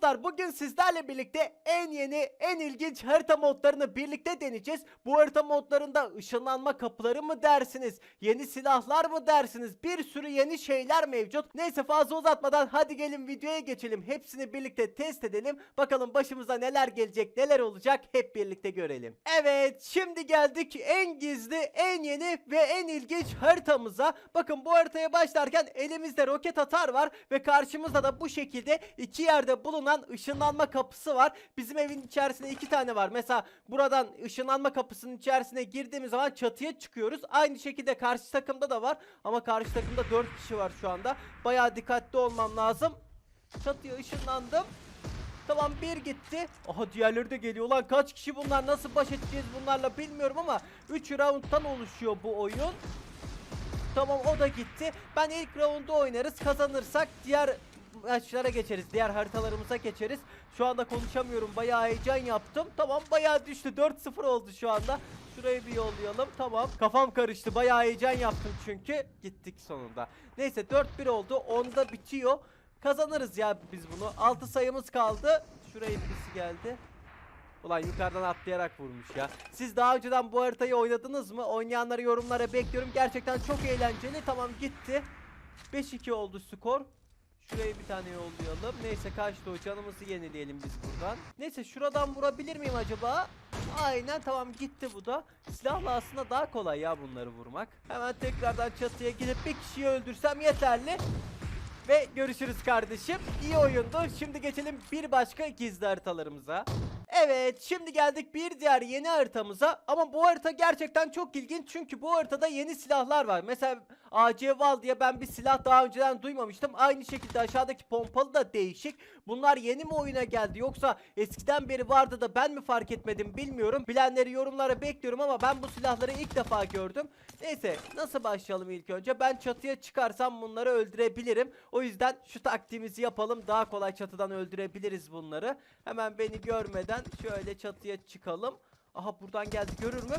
dostlar bugün sizlerle birlikte en yeni en ilginç harita modlarını birlikte deneyeceğiz. Bu harita modlarında ışınlanma kapıları mı dersiniz? Yeni silahlar mı dersiniz? Bir sürü yeni şeyler mevcut. Neyse fazla uzatmadan hadi gelin videoya geçelim. Hepsini birlikte test edelim. Bakalım başımıza neler gelecek neler olacak hep birlikte görelim. Evet şimdi geldik en gizli en yeni ve en ilginç haritamıza. Bakın bu haritaya başlarken elimizde roket atar var ve karşımızda da bu şekilde iki yerde bulunan ışınlanma kapısı var. Bizim evin içerisinde iki tane var. Mesela buradan ışınlanma kapısının içerisine girdiğimiz zaman çatıya çıkıyoruz. Aynı şekilde karşı takımda da var. Ama karşı takımda 4 kişi var şu anda. Bayağı dikkatli olmam lazım. Çatıya ışınlandım. Tamam bir gitti. Aha diğerleri de geliyor. Lan kaç kişi bunlar? Nasıl baş edeceğiz bunlarla bilmiyorum ama 3 round'tan oluşuyor bu oyun. Tamam o da gitti. Ben ilk roundu oynarız. Kazanırsak diğer maçlara geçeriz. Diğer haritalarımıza geçeriz. Şu anda konuşamıyorum. Bayağı heyecan yaptım. Tamam bayağı düştü. 4-0 oldu şu anda. Şurayı bir yollayalım. Tamam. Kafam karıştı. Bayağı heyecan yaptım çünkü. Gittik sonunda. Neyse 4-1 oldu. 10'da bitiyor. Kazanırız ya biz bunu. 6 sayımız kaldı. Şuraya birisi geldi. Ulan yukarıdan atlayarak vurmuş ya. Siz daha önceden bu haritayı oynadınız mı? Oynayanları yorumlara bekliyorum. Gerçekten çok eğlenceli. Tamam gitti. 5-2 oldu skor. Şuraya bir tane yollayalım. Neyse kaçtı o canımızı yenileyelim biz buradan. Neyse şuradan vurabilir miyim acaba? Aynen tamam gitti bu da. Silahla aslında daha kolay ya bunları vurmak. Hemen tekrardan çatıya gidip bir kişiyi öldürsem yeterli. Ve görüşürüz kardeşim. İyi oyundu. Şimdi geçelim bir başka gizli haritalarımıza. Evet şimdi geldik bir diğer yeni haritamıza ama bu harita gerçekten çok ilginç çünkü bu haritada yeni silahlar var. Mesela AC Val diye ben bir silah daha önceden duymamıştım. Aynı şekilde aşağıdaki pompalı da değişik. Bunlar yeni mi oyuna geldi yoksa eskiden beri vardı da ben mi fark etmedim bilmiyorum. Bilenleri yorumlara bekliyorum ama ben bu silahları ilk defa gördüm. Neyse nasıl başlayalım ilk önce? Ben çatıya çıkarsam bunları öldürebilirim. O yüzden şu taktiğimizi yapalım. Daha kolay çatıdan öldürebiliriz bunları. Hemen beni görmeden şöyle çatıya çıkalım. Aha buradan geldi görür mü?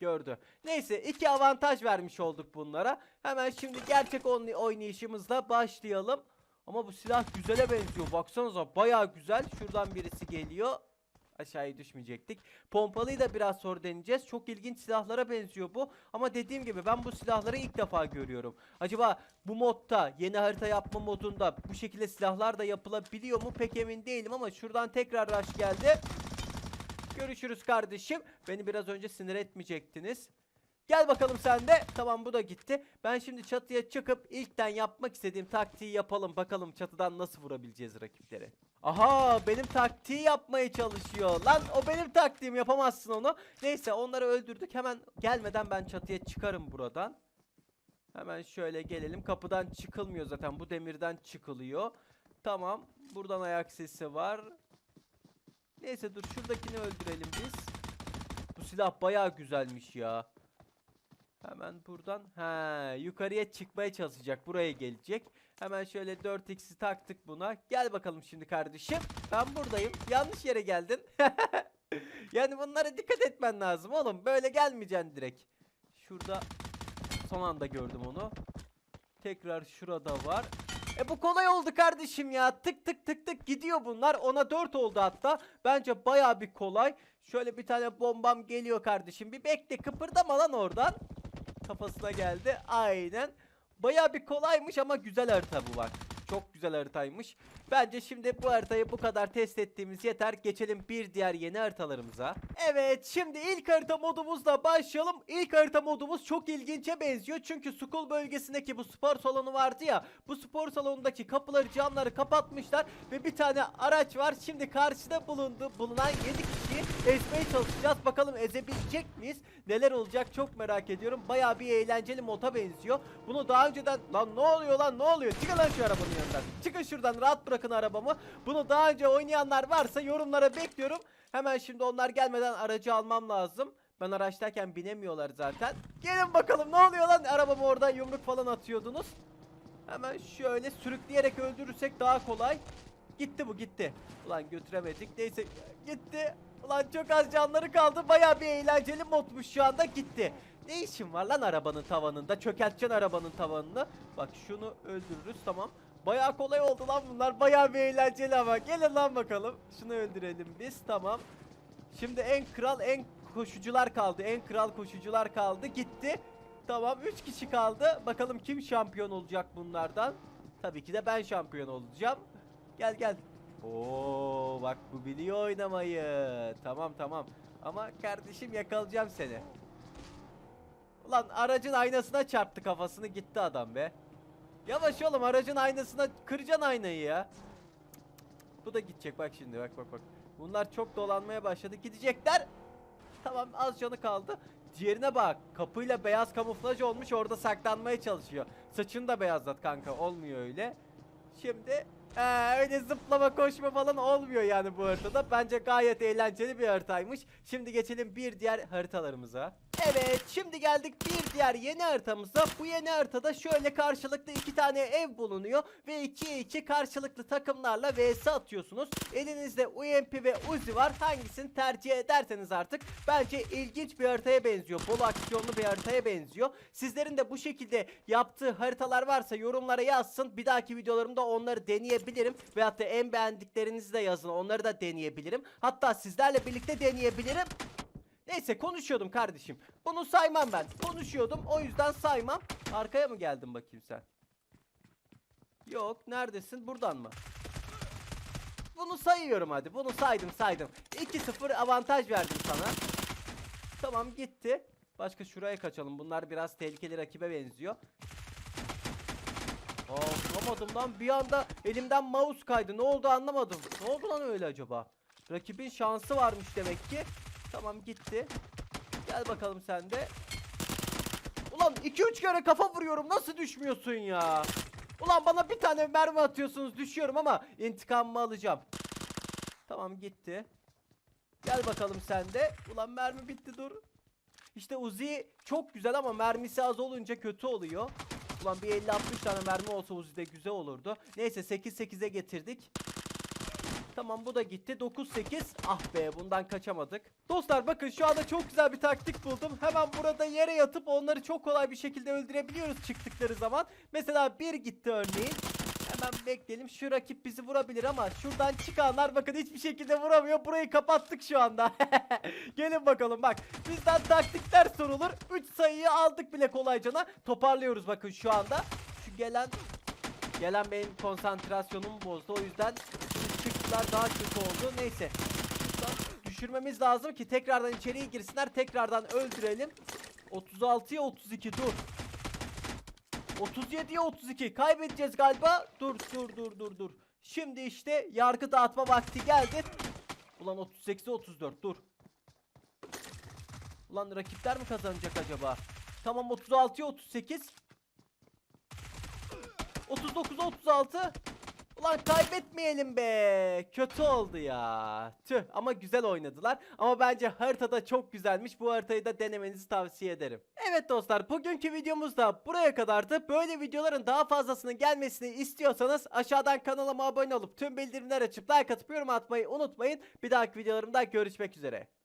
Gördü. Neyse iki avantaj vermiş olduk bunlara. Hemen şimdi gerçek oyn- oynayışımızla başlayalım. Ama bu silah güzele benziyor. Baksanıza bayağı güzel. Şuradan birisi geliyor. Aşağıya düşmeyecektik. Pompalıyı da biraz sonra deneyeceğiz. Çok ilginç silahlara benziyor bu. Ama dediğim gibi ben bu silahları ilk defa görüyorum. Acaba bu modda yeni harita yapma modunda bu şekilde silahlar da yapılabiliyor mu pek emin değilim ama şuradan tekrar rush geldi. Görüşürüz kardeşim. Beni biraz önce sinir etmeyecektiniz. Gel bakalım sen de. Tamam bu da gitti. Ben şimdi çatıya çıkıp ilkten yapmak istediğim taktiği yapalım. Bakalım çatıdan nasıl vurabileceğiz rakipleri. Aha benim taktiği yapmaya çalışıyor. Lan o benim taktiğim yapamazsın onu. Neyse onları öldürdük. Hemen gelmeden ben çatıya çıkarım buradan. Hemen şöyle gelelim. Kapıdan çıkılmıyor zaten. Bu demirden çıkılıyor. Tamam. Buradan ayak sesi var. Neyse dur şuradakini öldürelim biz. Bu silah bayağı güzelmiş ya. Hemen buradan he yukarıya çıkmaya çalışacak. Buraya gelecek. Hemen şöyle 4x'i taktık buna. Gel bakalım şimdi kardeşim. Ben buradayım. Yanlış yere geldin. yani bunlara dikkat etmen lazım oğlum. Böyle gelmeyeceksin direkt. Şurada son anda gördüm onu. Tekrar şurada var. E bu kolay oldu kardeşim ya. Tık tık tık tık gidiyor bunlar. Ona 4 oldu hatta. Bence baya bir kolay. Şöyle bir tane bombam geliyor kardeşim. Bir bekle kıpırdama lan oradan. Kafasına geldi. Aynen. Baya bir kolaymış ama güzel harita bu bak. Çok güzel haritaymış. Bence şimdi bu haritayı bu kadar test ettiğimiz yeter. Geçelim bir diğer yeni haritalarımıza. Evet şimdi ilk harita modumuzla başlayalım. İlk harita modumuz çok ilginçe benziyor. Çünkü Skull bölgesindeki bu spor salonu vardı ya. Bu spor salonundaki kapıları camları kapatmışlar. Ve bir tane araç var. Şimdi karşıda bulundu, bulunan 7 kişiyi ezmeye çalışacağız. Bakalım ezebilecek miyiz? Neler olacak çok merak ediyorum. Baya bir eğlenceli moda benziyor. Bunu daha önceden... Lan ne oluyor lan ne oluyor? Çıkın lan şu arabanın yanından. Çıkın şuradan rahat bırakın arabamı. Bunu daha önce oynayanlar varsa yorumlara bekliyorum. Hemen şimdi onlar gelmeden aracı almam lazım. Ben araçtayken binemiyorlar zaten. Gelin bakalım ne oluyor lan? Arabamı orada yumruk falan atıyordunuz. Hemen şöyle sürükleyerek öldürürsek daha kolay. Gitti bu gitti. Ulan götüremedik. Neyse gitti. Ulan çok az canları kaldı. Baya bir eğlenceli modmuş şu anda gitti. Ne işin var lan arabanın tavanında? Çökerteceksin arabanın tavanını. Bak şunu öldürürüz tamam. Bayağı kolay oldu lan bunlar. Bayağı bir eğlenceli ama. Gelin lan bakalım. Şunu öldürelim biz. Tamam. Şimdi en kral en koşucular kaldı. En kral koşucular kaldı. Gitti. Tamam 3 kişi kaldı. Bakalım kim şampiyon olacak bunlardan. Tabii ki de ben şampiyon olacağım. Gel gel. Oo bak bu biliyor oynamayı. Tamam tamam. Ama kardeşim yakalayacağım seni. Ulan aracın aynasına çarptı kafasını gitti adam be. Yavaş oğlum aracın aynasına kıracaksın aynayı ya. Bu da gidecek bak şimdi bak bak bak. Bunlar çok dolanmaya başladı gidecekler. Tamam az canı kaldı. Diğerine bak kapıyla beyaz kamuflaj olmuş orada saklanmaya çalışıyor. Saçını da beyazlat kanka olmuyor öyle. Şimdi ee, öyle zıplama koşma falan olmuyor yani bu haritada. Bence gayet eğlenceli bir haritaymış. Şimdi geçelim bir diğer haritalarımıza. Evet şimdi geldik bir diğer yeni haritamıza. Bu yeni haritada şöyle karşılıklı iki tane ev bulunuyor. Ve 2'ye 2 karşılıklı takımlarla vs atıyorsunuz. Elinizde UMP ve Uzi var. Hangisini tercih ederseniz artık. Bence ilginç bir haritaya benziyor. Bol aksiyonlu bir haritaya benziyor. Sizlerin de bu şekilde yaptığı haritalar varsa yorumlara yazsın. Bir dahaki videolarımda onları deneyebilirim. Veyahut da en beğendiklerinizi de yazın. Onları da deneyebilirim. Hatta sizlerle birlikte deneyebilirim. Neyse konuşuyordum kardeşim. Bunu saymam ben. Konuşuyordum o yüzden saymam. Arkaya mı geldin bakayım sen? Yok neredesin buradan mı? Bunu sayıyorum hadi. Bunu saydım saydım. 2-0 avantaj verdim sana. Tamam gitti. Başka şuraya kaçalım. Bunlar biraz tehlikeli rakibe benziyor. Aa vuramadım lan. Bir anda elimden mouse kaydı. Ne oldu anlamadım. Ne oldu lan öyle acaba? Rakibin şansı varmış demek ki. Tamam gitti. Gel bakalım sen de. Ulan 2-3 kere kafa vuruyorum. Nasıl düşmüyorsun ya? Ulan bana bir tane mermi atıyorsunuz düşüyorum ama intikamımı alacağım. Tamam gitti. Gel bakalım sen de. Ulan mermi bitti dur. İşte Uzi çok güzel ama mermisi az olunca kötü oluyor. Ulan bir 50-60 tane mermi olsa Uzi'de güzel olurdu. Neyse 8-8'e getirdik. Tamam bu da gitti. 9-8. Ah be bundan kaçamadık. Dostlar bakın şu anda çok güzel bir taktik buldum. Hemen burada yere yatıp onları çok kolay bir şekilde öldürebiliyoruz çıktıkları zaman. Mesela bir gitti örneğin. Hemen bekleyelim. Şu rakip bizi vurabilir ama şuradan çıkanlar bakın hiçbir şekilde vuramıyor. Burayı kapattık şu anda. Gelin bakalım bak. Bizden taktikler sorulur. 3 sayıyı aldık bile kolaycana. Toparlıyoruz bakın şu anda. Şu gelen gelen benim konsantrasyonumu bozdu. O yüzden çıktılar daha kötü oldu. Neyse. Düşürmemiz lazım ki tekrardan içeriye girsinler. Tekrardan öldürelim. 36'ya 32 dur. 37'ye 32 kaybedeceğiz galiba. Dur dur dur dur dur. Şimdi işte yargı dağıtma vakti geldi. Ulan 38'e 34 dur. Ulan rakipler mi kazanacak acaba? Tamam 36'ya 38. 39'a 36. Ulan kaybetmeyelim be. Kötü oldu ya. Tüh ama güzel oynadılar. Ama bence haritada çok güzelmiş. Bu haritayı da denemenizi tavsiye ederim. Evet dostlar bugünkü videomuz da buraya kadardı. Böyle videoların daha fazlasının gelmesini istiyorsanız aşağıdan kanalıma abone olup tüm bildirimler açıp like atıp yorum atmayı unutmayın. Bir dahaki videolarımda görüşmek üzere.